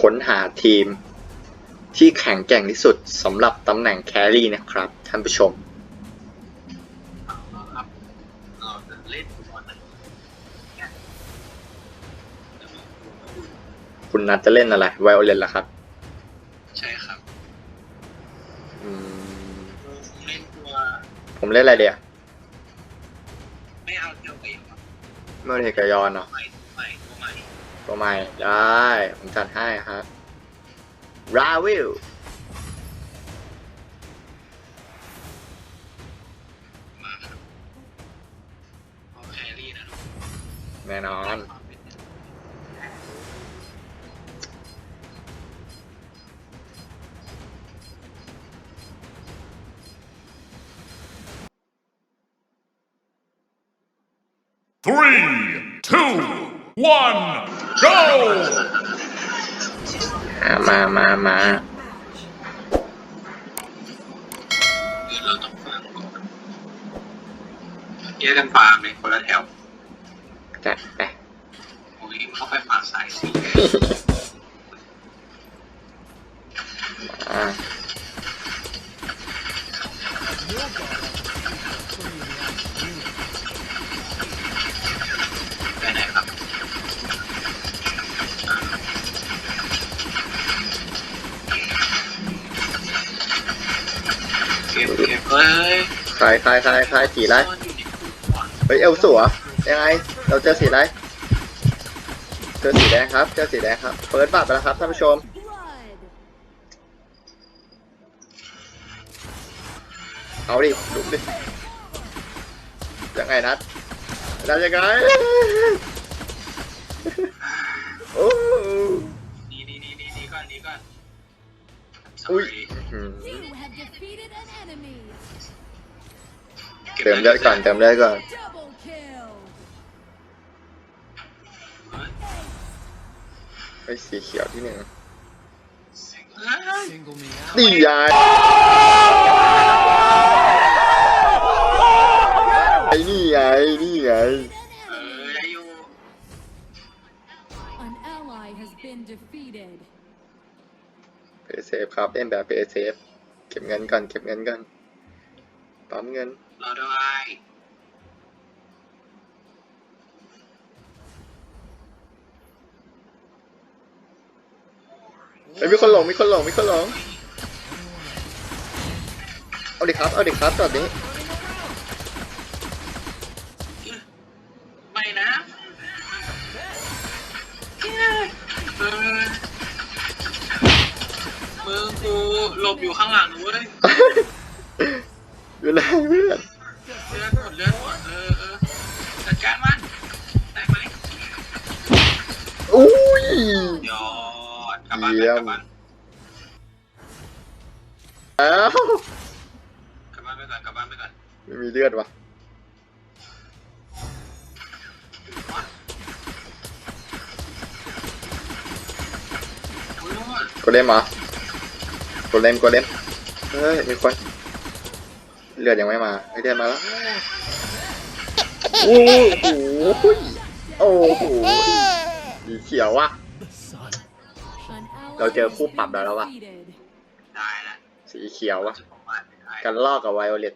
ค้นหาทีมที่แข็งแกร่งที่สุดสำหรับตำแหน่งแครี่นะครับ ท่านผู้ชมครับเราจะเล่นบอลไหนคุณนัทจะเล่นอะไร ไวโอเลนเหรอครับ ใช่ครับ อืมเล่นตัว ผมเล่นอะไรเดียวไม่เอาเดียวเองครับเมื่อเทกยอนเนาะใหม่ใหม่ตัวใหม่ ตัวใหม่ได้ ผมจัดให้ครับราวิลมาครับเอาแครี่นะแน่นอน Three, two, one, go! อ่ามามามาคือเราต้องฟังก่อนแยกกันฟาร์มเลยคนละแถวจัดไป โอ้ยเข้าไปฟาร์มสายสีอ่าไเก็บเก็บเอ้ยใครใครใครใครสีไรซ่อนอยู่ในคู่ก่อนเฮ้ยเอลสัวยังไง เราเจอสีไรเจอสีแดงครับ เจอสีแดงครับ เปิดบัตรไปแล้วครับท่านผู้ชมเอาดิลุกดิยังไงนัดนัดยังไง โอ้ an enemy. เติมเลือดก่อนเติมเลือดก่อนไอ้สีเขียวที่หนึ่งเฮ้ยนี่ยายไอ้นี่ไงนี่ไง เพย์เซฟครับเล่นแบบเพย์เซฟเก็บเงินก่อนเก็บเงินก่อนปั๊มเงินรอด้วยเฮ้ยมีคนหลงมีคนหลงมีคนหลงเอาดิครับเอาดิครับตอนนี้ไม่นะเออ มือกูหลบอยู่ข้างหลังนู้นเลยอยู่ไหนเพื่อนเลือดหมดเลือดหมดเออเออจัดการมันได้ไหมอุ้ยยอดกลับบ้านไปเยี่ยมกลับบ้านอ้าวกลับบ้านไปก่อนกลับบ้านไปก่อนไม่มีเลือดวะโอ้ยกดเล่นมา กดเล่นกดเล่นเฮ้ยมีคนเลือดยังไม่มาให้เลือดมาแล้วโอ้โหโอ้โหสีเขียวว่ะเราเจอคู่ปรับแล้วแล้ววะได้ละสีเขียวว่ะจะประมาณไม่ได้กันลอกกับไวโอเลต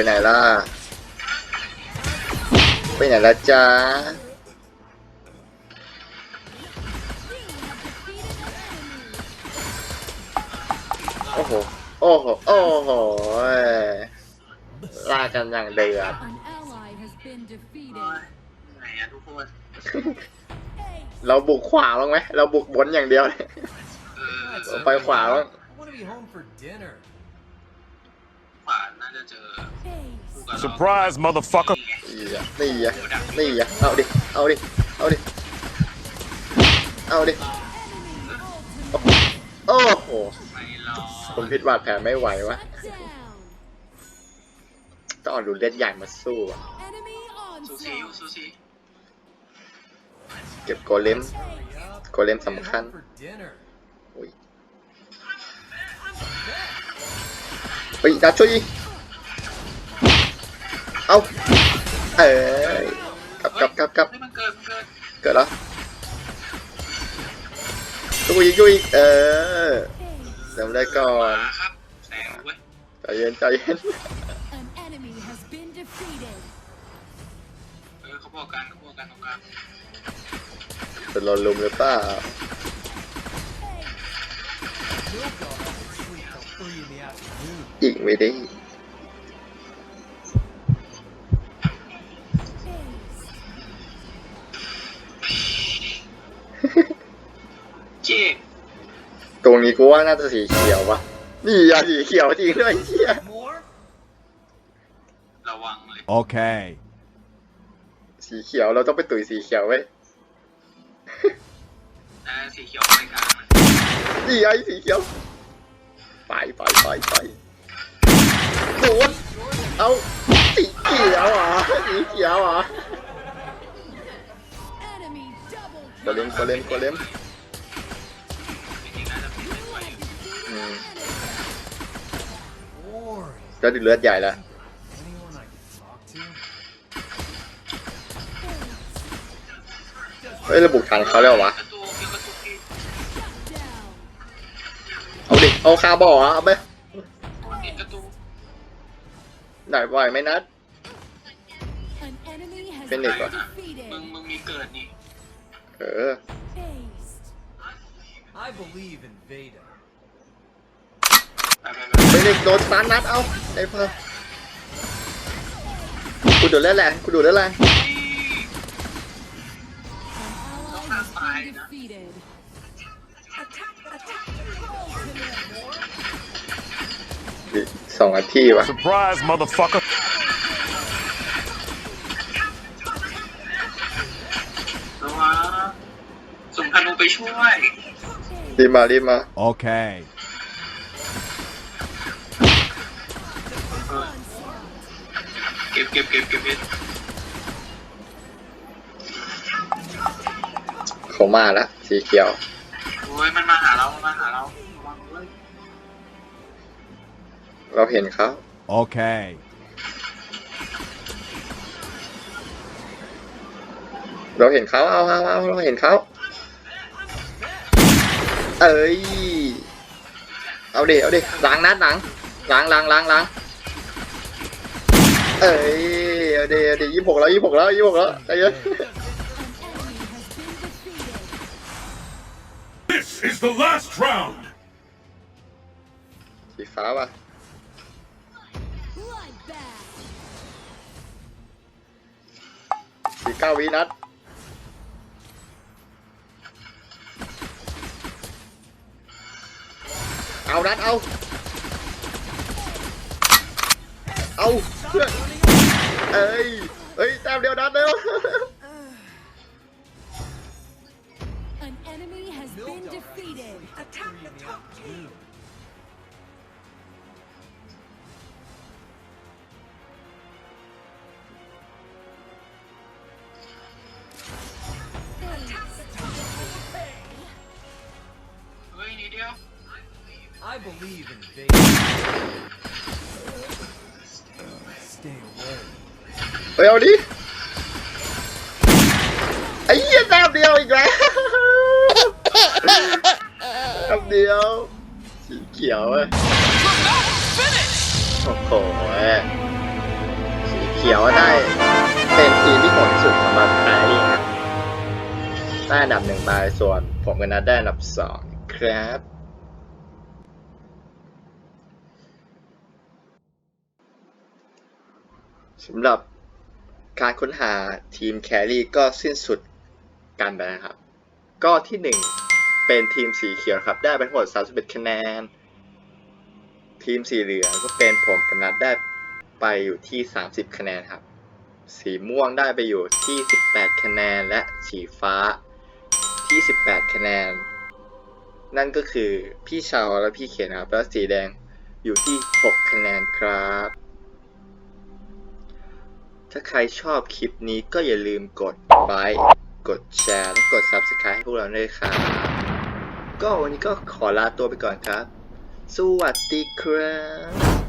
ไปไหนล่ะ ไปไหนละจ๊ะ You have defeated an enemy. โอ้โห โอ้โห โอ้โหล่ากันอย่างเดือด An ally has been โอ้ย defeated. ไหนอะทุกคน Ace. เราบุกขวาบ้างไหม เราบุกบนอย่างเดียวเลยเออเราไปขวาบ้าง I want to be home for dinner. ขวาน่าจะเจอ Ace. คู่กับเรา Surprise, motherfucker. นี่อะนี่อะนี่อะเอาดิ เอาดิ เอาดิ เอาดิ Enemy ultimate. โอ้โห ไม่รอผมพิดบาดแผลไม่ไหววะ Shut down. ต้องเอาดูเลือดใหญ่มาสู้อะ Enemy สูสีอยู่ onslaught. สูสีเก็บโกเลม Hurry up. โกเลม Get สำคัญ home for dinner. อุ้ยเฮ้ยดัดช่วยยิง เอาเอ้ยกลับกลับกลับกลับเฮ้ยมันเกิดมันเกิดเกิดแล้วช่วยยิงช่วยยิงเออ Ace. จำได้ก่อมานครับแสงเว้ยใจเย็นใจเย็น An enemy has been defeated. เออเขาบอกกันเขาบอกกันตรงกลางจะโดนลุมหรือเปล่า Milk dog doesn't sleep till three in the afternoon. ยิงไม่ได้ กูว่าน่าจะสีเขียววะนี่อะสีเขียวจริงด้วยไอ้เหี้ย More? ระวังเลย Okay. สีเขียวเราต้องไปตุ๋ยสีเขียวไว้ยแต่สีเขียวไปกลางนะนี่ไอ้สีเขียวไปไปไปไปโดนเอาสีเขียวเหรอะสีเขียวเหรอะ Enemy double โกเลมโกเลมโกเลม Boring. ก็ดูเลือดใหญ่แล้ว Anyone I can talk to? เฮ้ยระบุทันเขาแล้ววะกระตูเกี่ยวกระตูที่ down. เอาดิ เอาคาบออะเอาไปติดกระตูไหนไหวไหมนัด An enemy has Finish been วะ defeated. มึงมึงมีเกิดนี่ เออ Aced. I believe in Veda. ไปไปไปไปเด็กโดนสตาร์ทนัดเอาไอ้เพิ่มกูดูดแล้วแหละกูดูดแล้วแหละ An ally has been defeated. Attack, attack, ultimate. ดิสองนาทีวะ Surprise, motherfucker. ระวังส่งธนูไปช่วย รีบมารีบมา Okay. เก็บเก็บเก็บเก็บเก็บเขามาแล้วสีเขียว โอ้ยมันมาหาเรา มันมาหาเราระวังด้วยเราเห็นเขา Okay. เราเห็นเขาเอาเอาเอาเราเห็นเขาเอ้ย เอาดิ เอาดิล้างนัดหลังล้างล้างล้างล้างเอ้ย เอาดิเอาดิยี่หกแล้วยี่หกแล้วยี่หกแล้วใจเย็น An enemy has been defeated. This is the last round. สีฟ้าป่ะ Bloodbath. สีเก้าวินัดเอานัดเอา เอาเพื่อน เอ้ย เฮ้ยแต้มเดียวนัดเร็ว An enemy has been defeated. Attack the top team. ยเอาดิไอ้เหี้ยแต้มเดียวอีกแล้วแต้มเดียวสีเขียวเว้ยโอ้โหสีเขียวได้ เป็นทีมที่โหดที่สุดสำหรับไทยครับได้อันดับหนึ่งไปส่วน ผมกับนัดได้อันดับสองครับสำหรับ การค้นหาทีมแครี่ก็สิ้นสุดกันไปนะครับ ก็ที่หนึ่งเป็นทีมสีเขียวครับ ได้ไปทั้งหมด31คะแนน ทีมสีเหลืองก็เป็นผมกับนัดได้ไปอยู่ที่ 30 คะแนนครับ สีม่วงได้ไปอยู่ที่ 18 คะแนนและสีฟ้าที่ 18 คะแนน นั่นก็คือพี่ชาวและพี่เขียนครับ แล้วสีแดงอยู่ที่ 6 คะแนนครับ ถ้าใครชอบคลิปนี้ก็อย่าลืมกดไลค์กดแชร์และกด Subscribe ให้พวกเราด้วยครับ ก็วันนี้ก็ขอลาตัวไปก่อนครับ สวัสดีครับ